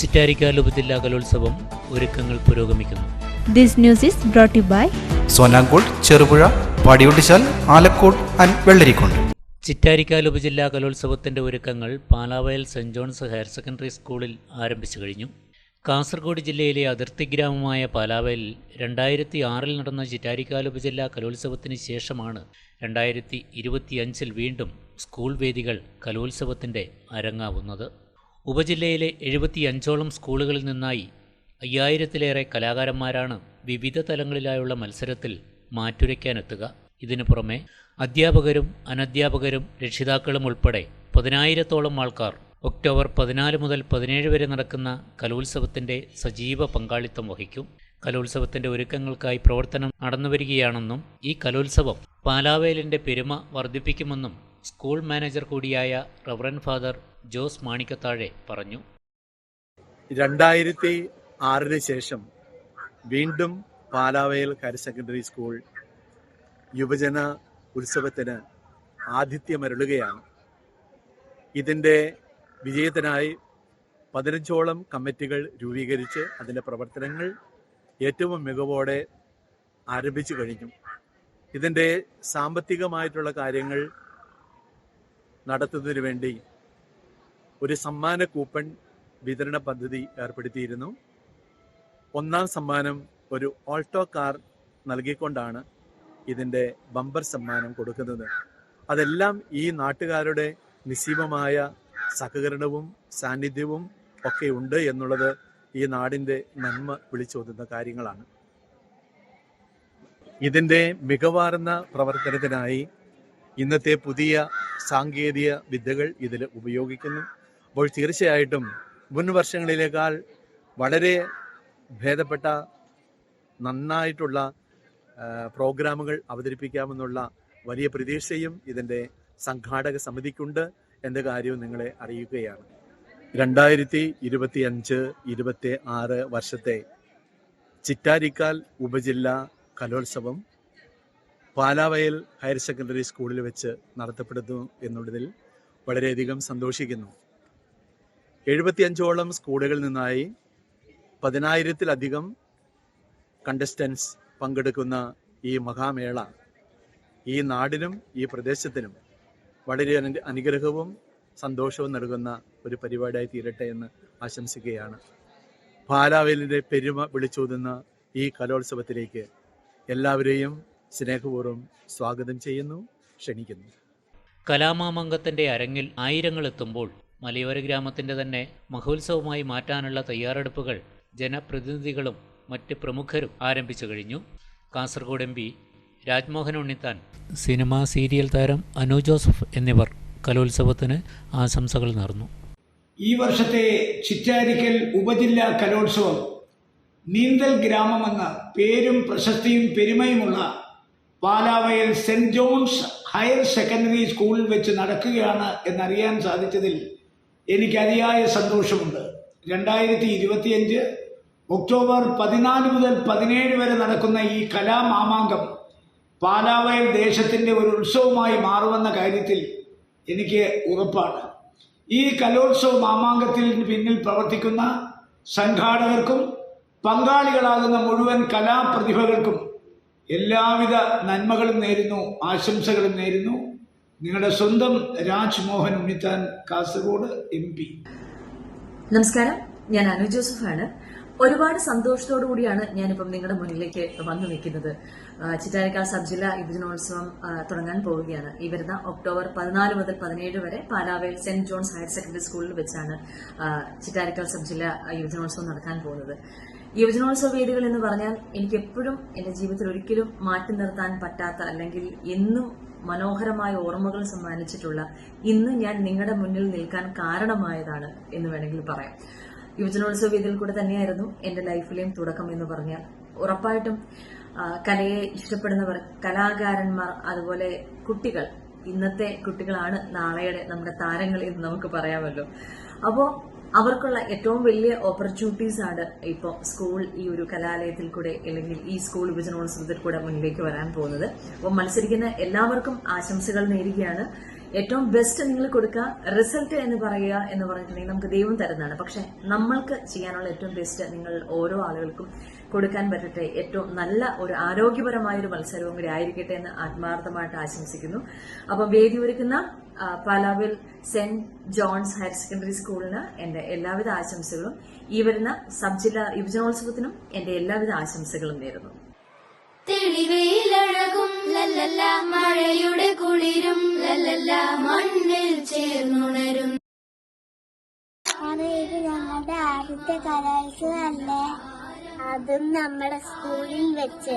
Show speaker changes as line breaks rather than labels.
ചിറ്റാരിക്കാൽ ഉപജില്ലാ കലോത്സവം ഒരുക്കങ്ങൾ പുരോഗമിക്കുന്നു.
This news is brought to you by
സോനാങ്കോട് ചെറുപുഴ പാടിയൊട്ടിച്ചാൽ ആലക്കോട് ആൻഡ് വെള്ളരിക്കുണ്ട്.
ചിറ്റാരിക്കാൽ ഉപജില്ലാ കലോത്സവത്തിന്റെ ഒരുക്കങ്ങൾ Palavayal saint John's higher secondary സ്കൂളിൽ ആരംഭിച്ചു കഴിഞ്ഞു. കാസർഗോഡ് ജില്ലയിലെ അതിർത്തി ഗ്രാമമായ പാലാവയൽ രണ്ടായിരത്തി ആറിൽ നടന്ന ചിറ്റാരിക്കാൽ ഉപജില്ലാ കലോത്സവത്തിന് ശേഷമാണ് രണ്ടായിരത്തി ഇരുപത്തിയഞ്ചിൽ വീണ്ടും സ്കൂൾ വേദികൾ കലോത്സവത്തിന്റെ അരങ്ങാവുന്നത്. ഉപജില്ലയിലെ എഴുപത്തിയഞ്ചോളം സ്കൂളുകളിൽ നിന്നായി അയ്യായിരത്തിലേറെ കലാകാരന്മാരാണ് വിവിധ തലങ്ങളിലായുള്ള മത്സരത്തിൽ മാറ്റുരയ്ക്കാനെത്തുക. ഇതിനു പുറമെ അധ്യാപകരും അനധ്യാപകരും രക്ഷിതാക്കളും ഉൾപ്പെടെ പതിനായിരത്തോളം ആൾക്കാർ ഒക്ടോബർ പതിനാല് മുതൽ പതിനേഴ് വരെ നടക്കുന്ന കലോത്സവത്തിന്റെ സജീവ പങ്കാളിത്തം വഹിക്കും. കലോത്സവത്തിന്റെ ഒരുക്കങ്ങൾക്കായി പ്രവർത്തനം നടന്നുവരികയാണെന്നും ഈ കലോത്സവം പാലാവേലിന്റെ പെരുമ വർദ്ധിപ്പിക്കുമെന്നും സ്കൂൾ മാനേജർ കൂടിയായ റവറൻ ഫാദർ ജോസ് മാണിക്കത്താഴെ പറഞ്ഞു.
രണ്ടായിരത്തി ആറിന് ശേഷം വീണ്ടും പാലാവയൽ ഹയർ സെക്കൻഡറി സ്കൂൾ യുവജന ഉത്സവത്തിന് ആതിഥ്യമരുളുകയാണ്. ഇതിന്റെ വിജയത്തിനായി പതിനഞ്ചോളം കമ്മിറ്റികൾ രൂപീകരിച്ച് അതിന്റെ പ്രവർത്തനങ്ങൾ ഏറ്റവും മികവോടെ ആരംഭിച്ചു കഴിഞ്ഞു. ഇതിന്റെ സാമ്പത്തികമായിട്ടുള്ള കാര്യങ്ങൾ നടത്തുന്നതിന് വേണ്ടി ഒരു സമ്മാന കൂപ്പൺ വിതരണ പദ്ധതി ഏർപ്പെടുത്തിയിരുന്നു. ഒന്നാം സമ്മാനം ഒരു ഓൾട്ടോ കാർ നൽകിക്കൊണ്ടാണ് ഇതിന്റെ ബമ്പർ സമ്മാനം കൊടുക്കുന്നത്. അതെല്ലാം ഈ നാട്ടുകാരുടെ നിസ്സീമമായ സഹകരണവും സാന്നിധ്യവും ഒക്കെ ഉണ്ട് എന്നുള്ളത് ഈ നാടിന്റെ നന്മ വിളിച്ചോതുന്ന കാര്യങ്ങളാണ്. ഇതിന്റെ മികവാർന്ന പ്രവർത്തനത്തിനായി ഇന്നത്തെ പുതിയ സാങ്കേതിക വിദ്യകൾ ഇതിൽ ഉപയോഗിക്കുന്നു. അപ്പോൾ തീർച്ചയായിട്ടും മുൻ വർഷങ്ങളിലേക്കാൾ വളരെ ഭേദപ്പെട്ട നന്നായിട്ടുള്ള പ്രോഗ്രാമുകൾ അവതരിപ്പിക്കാമെന്നുള്ള വലിയ പ്രതീക്ഷയും ഇതിന്റെ സംഘാടക സമിതിക്കുണ്ട് എന്ന കാര്യവും നിങ്ങളെ അറിയിക്കുകയാണ്. രണ്ടായിരത്തി ഇരുപത്തി അഞ്ച് ഇരുപത്തി ആറ് വർഷത്തെ ചിറ്റാരിക്കാൽ ഉപജില്ലാ കലോത്സവം പാലാവയൽ ഹയർ സെക്കൻഡറി സ്കൂളിൽ വെച്ച് നടത്തപ്പെടുന്നു എന്നുള്ളതിൽ വളരെയധികം സന്തോഷിക്കുന്നു. എഴുപത്തിയഞ്ചോളം സ്കൂളുകളിൽ നിന്നായി പതിനായിരത്തിലധികം കണ്ടസ്റ്റൻസ് പങ്കെടുക്കുന്ന ഈ മഹാമേള ഈ നാടിനും ഈ പ്രദേശത്തിനും വളരെ അനു- അനുഗ്രഹവും സന്തോഷവും നൽകുന്ന ഒരു പരിപാടിയായി തീരട്ടെ എന്ന് ആശംസിക്കുകയാണ്. പാലാവലിന്റെ പെരുമ വിളിച്ചോതുന്ന ഈ കലോത്സവത്തിലേക്ക് എല്ലാവരെയും സ്നേഹപൂർവം സ്വാഗതം ചെയ്യുന്നു. ക്ഷണിക്കുന്നു.
കലാമാമംഗത്തിന്റെ അരങ്ങിൽ ആയിരങ്ങൾ എത്തുമ്പോൾ മലയോര ഗ്രാമത്തിന്റെ തന്നെ മഹോത്സവമായി മാറ്റാനുള്ള തയ്യാറെടുപ്പുകൾ ജനപ്രതിനിധികളും മറ്റ് പ്രമുഖരും ആരംഭിച്ചു കഴിഞ്ഞു. Kasaragod M P Rajmohan Unnithan cinema serial താരം അനു ജോസഫ് എന്നിവർ കലോത്സവത്തിന് ആശംസകൾ നേർന്നു.
ഈ വർഷത്തെ ചിറ്റാരിക്കൽ ഉപജില്ലാ കലോത്സവം നീന്തൽ ഗ്രാമമെന്ന പേരും പ്രശസ്തിയും പെരുമയുമുള്ള Palavayal saint John's higher secondary സ്കൂളിൽ വെച്ച് നടക്കുകയാണ് എന്നറിയാൻ സാധിച്ചതിൽ എനിക്ക് അതിയായ സന്തോഷമുണ്ട്. രണ്ടായിരത്തി ഇരുപത്തിയഞ്ച് ഒക്ടോബർ പതിനാല് മുതൽ പതിനേഴ് വരെ നടക്കുന്ന ഈ കലാമാമാങ്കം പാലാവയൽ ദേശത്തിന്റെ ഒരു ഉത്സവമായി മാറുമെന്ന കാര്യത്തിൽ എനിക്ക് ഉറപ്പാണ്. ഈ കലോത്സവ മാമാങ്കത്തിൽ പിന്നിൽ പ്രവർത്തിക്കുന്ന സംഘാടകർക്കും പങ്കാളികളാകുന്ന മുഴുവൻ കലാപ്രതിഭകൾക്കും എല്ലാവിധ നന്മകളും നേരുന്നു ആശംസകളും നേരുന്നു. നിങ്ങളുടെ സ്വന്തം രാജ്മോഹൻ ഉണ്ണിത്താൻ കാസർഗോഡ് എം പി.
നമസ്കാരം. ഞാൻ അനു ജോസഫാണ്. ഒരുപാട് സന്തോഷത്തോടു കൂടിയാണ് ഞാനിപ്പം നിങ്ങളുടെ മുന്നിലേക്ക് വന്നു നിൽക്കുന്നത്. ആ, ചിറ്റാരിക്കാൽ സബ് ജില്ലാ യുവജനോത്സവം തുടങ്ങാൻ പോവുകയാണ്. ഈ വരുന്ന ഒക്ടോബർ പതിനാല് മുതൽ പതിനേഴ് വരെ പാലാവയിൽ സെന്റ് ജോൺസ് ഹയർ സെക്കൻഡറി സ്കൂളിൽ വെച്ചാണ് ആ, ചിറ്റാരിക്കാൽ സബ് ജില്ലാ യുവജനോത്സവം നടക്കാൻ പോകുന്നത്. യുവജനോത്സവ വേദികൾ എന്ന് പറഞ്ഞാൽ എനിക്ക് എപ്പോഴും എന്റെ ജീവിതത്തിൽ ഒരിക്കലും മാറ്റി നിർത്താൻ പറ്റാത്ത അല്ലെങ്കിൽ എന്നും മനോഹരമായ ഓർമ്മകൾ സമ്മാനിച്ചിട്ടുള്ള ഇന്ന് ഞാൻ നിങ്ങളുടെ മുന്നിൽ നിൽക്കാൻ കാരണമായതാണ് എന്ന് വേണമെങ്കിൽ പറയാം. യുവജനോത്സവ വേദിയിൽ കൂടെ തന്നെയായിരുന്നു എന്റെ ലൈഫിലെയും തുടക്കം എന്ന് പറഞ്ഞാൽ. ഉറപ്പായിട്ടും കലയെ ഇഷ്ടപ്പെടുന്നവർ കലാകാരന്മാർ അതുപോലെ കുട്ടികൾ ഇന്നത്തെ കുട്ടികളാണ് നാളെയുടെ നമ്മുടെ താരങ്ങൾ എന്ന് നമുക്ക് പറയാമല്ലോ. അപ്പോൾ അവർക്കുള്ള ഏറ്റവും വലിയ ഓപ്പർച്യൂണിറ്റീസ് ആണ് ഇപ്പോൾ സ്കൂൾ ഈ ഒരു കലാലയത്തിൽ കൂടെ അല്ലെങ്കിൽ ഈ സ്കൂൾ വിഭജനോത്സവത്തിൽ കൂടെ മുന്നിലേക്ക് വരാൻ പോകുന്നത്. അപ്പോൾ മത്സരിക്കുന്ന എല്ലാവർക്കും ആശംസകൾ നേരുകയാണ്. ഏറ്റവും ബെസ്റ്റ് നിങ്ങൾ കൊടുക്കുക റിസൾട്ട് എന്ന് പറയുക എന്ന് പറഞ്ഞിട്ടുണ്ടെങ്കിൽ നമുക്ക് ദൈവം തരുന്നതാണ്. പക്ഷെ നമ്മൾക്ക് ചെയ്യാനുള്ള ഏറ്റവും ബെസ്റ്റ് നിങ്ങൾ ഓരോ ആളുകൾക്കും കൊടുക്കാൻ പറ്റട്ടെ. ഏറ്റവും നല്ല ഒരു ആരോഗ്യപരമായ ഒരു മത്സരവും കൂടി ആയിരിക്കട്ടെ എന്ന് ആത്മാർത്ഥമായിട്ട് ആശംസിക്കുന്നു. അപ്പം വേദി ഒരുക്കുന്ന പാലാവിൽ സെന്റ് ജോൺസ് ഹയർ സെക്കൻഡറി സ്കൂളിന് എന്റെ എല്ലാവിധ ആശംസകളും. ഈ വരുന്ന സബ് ജില്ലാ യുവജനോത്സവത്തിനും എന്റെ എല്ലാവിധ ആശംസകളും നേരുന്നു.
തെളിവയിലഴകും ലല്ലല്ല മഴയുടെ കുളിരും ലല്ലല്ല മണ്ണിൽ ചേർന്നുണരും.
അത് ഇത് ഞങ്ങളുടെ ആദ്യത്തെ കലോത്സവമല്ലേ അതും നമ്മുടെ സ്കൂളിൽ വെച്ച്.